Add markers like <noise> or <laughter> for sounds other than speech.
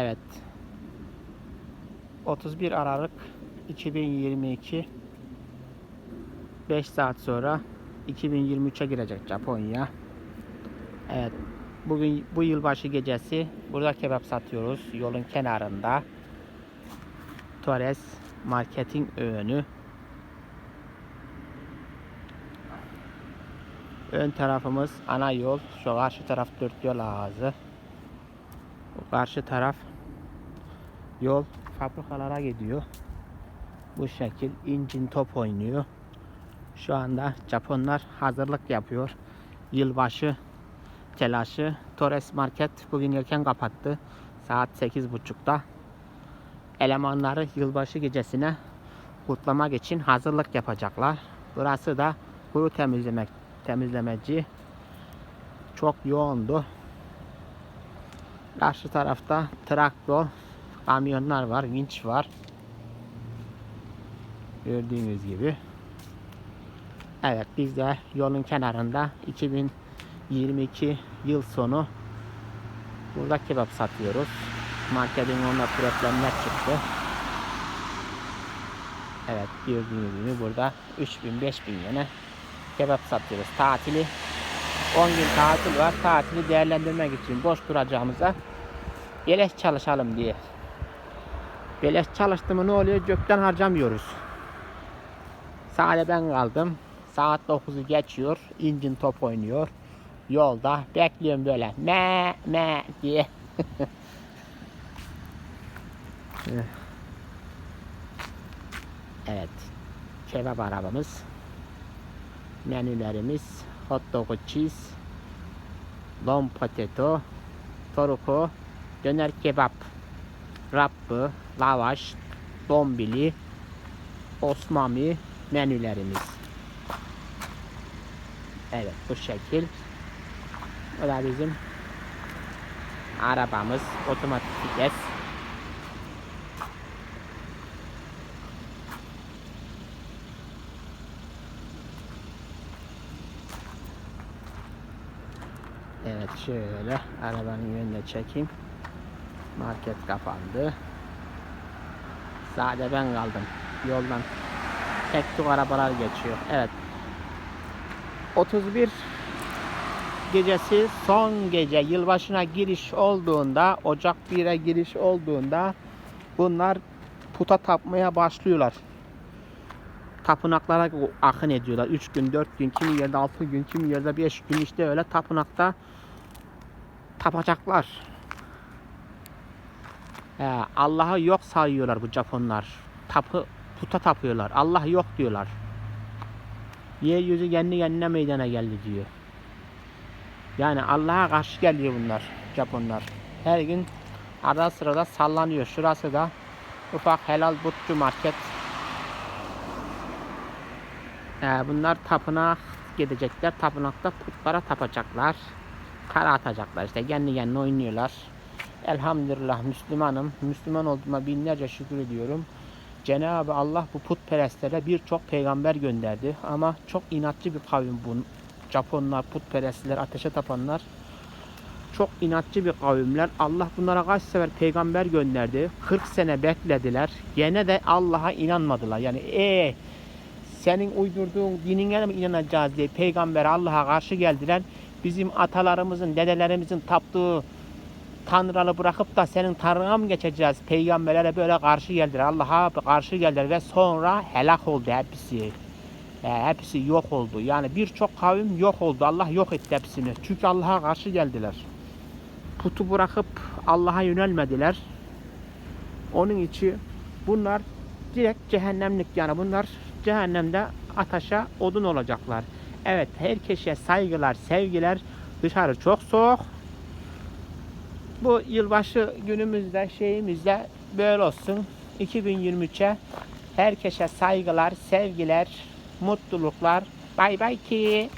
Evet. 31 Aralık 2022 5 saat sonra 2023'e girecek Japonya. Evet. Bugün bu yılbaşı gecesi burada kebap satıyoruz yolun kenarında. Torres marketin önü. Ön tarafımız ana yol. Şu karşı taraf dört yol ağzı. Bu karşı taraf yol fabrikalara gidiyor. Bu şekil incin top oynuyor. Şu anda Japonlar hazırlık yapıyor. Yılbaşı telaşı. Torres Market bugün erken kapattı. Saat 8.30'da. Elemanları yılbaşı gecesine kutlamak için hazırlık yapacaklar. Burası da kuru temizlemek temizlemeci. Çok yoğundu. Karşı tarafta traktör, kamyonlar var, vinç var. Gördüğünüz gibi. Evet biz de yolun kenarında 2022 yıl sonu burada kebap satıyoruz. Marketin onunla problemler çıktı. Evet gördüğünüz gibi burada 3000 5000 yene kebap satıyoruz. Tatili 10 gün tatil var. Tatili değerlendirmek için boş duracağımıza beleş çalışalım diye. Beleş çalıştı mı ne oluyor? Gökten harcamıyoruz. Sadece ben kaldım. Saat 9'u geçiyor. İncin top oynuyor. Yolda bekliyorum böyle. Me me diye. <laughs> evet. Kebap arabamız. Menülerimiz hot dog cheese, long potato, toruko, döner kebap, rappı, lavaş, dombili, osmami menülerimiz. Evet bu şekil. Bu da bizim arabamız otomatik vites. Evet şöyle arabanın yönüne çekeyim. Market kapandı. Sadece ben kaldım. Yoldan tek tük arabalar geçiyor. Evet. 31 gecesi son gece yılbaşına giriş olduğunda Ocak 1'e giriş olduğunda bunlar puta tapmaya başlıyorlar. Tapınaklara akın ediyorlar. 3 gün, 4 gün, kimi yerde 6 gün, kimi yerde 5 gün işte öyle tapınakta tapacaklar. He, Allah'ı yok sayıyorlar bu Japonlar. Tapı, puta tapıyorlar. Allah yok diyorlar. Yeryüzü kendi kendine meydana geldi diyor. Yani Allah'a karşı geliyor bunlar Japonlar. Her gün ara sırada sallanıyor. Şurası da ufak helal butçu market. Ee, bunlar tapınak gidecekler. Tapınakta putlara tapacaklar. Para atacaklar işte kendi kendine oynuyorlar. Elhamdülillah Müslümanım. Müslüman olduğuma binlerce şükür ediyorum. Cenab-ı Allah bu putperestlere birçok peygamber gönderdi. Ama çok inatçı bir kavim bu. Japonlar, putperestler, ateşe tapanlar. Çok inatçı bir kavimler. Allah bunlara kaç sefer peygamber gönderdi. 40 sene beklediler. Gene de Allah'a inanmadılar. Yani e senin uydurduğun dinine mi inanacağız diye peygamber Allah'a karşı geldiler. Bizim atalarımızın, dedelerimizin taptığı tanrıları bırakıp da senin tanrına mı geçeceğiz? Peygamberlere böyle karşı geldiler. Allah'a karşı geldiler ve sonra helak oldu hepsi. E, hepsi yok oldu. Yani birçok kavim yok oldu. Allah yok etti hepsini. Çünkü Allah'a karşı geldiler. Putu bırakıp Allah'a yönelmediler. Onun için bunlar direkt cehennemlik yani bunlar cehennemde ateşe odun olacaklar. Evet herkese saygılar, sevgiler. Dışarı çok soğuk. Bu yılbaşı günümüzde şeyimizde böyle olsun. 2023'e herkese saygılar, sevgiler, mutluluklar. Bay bay ki.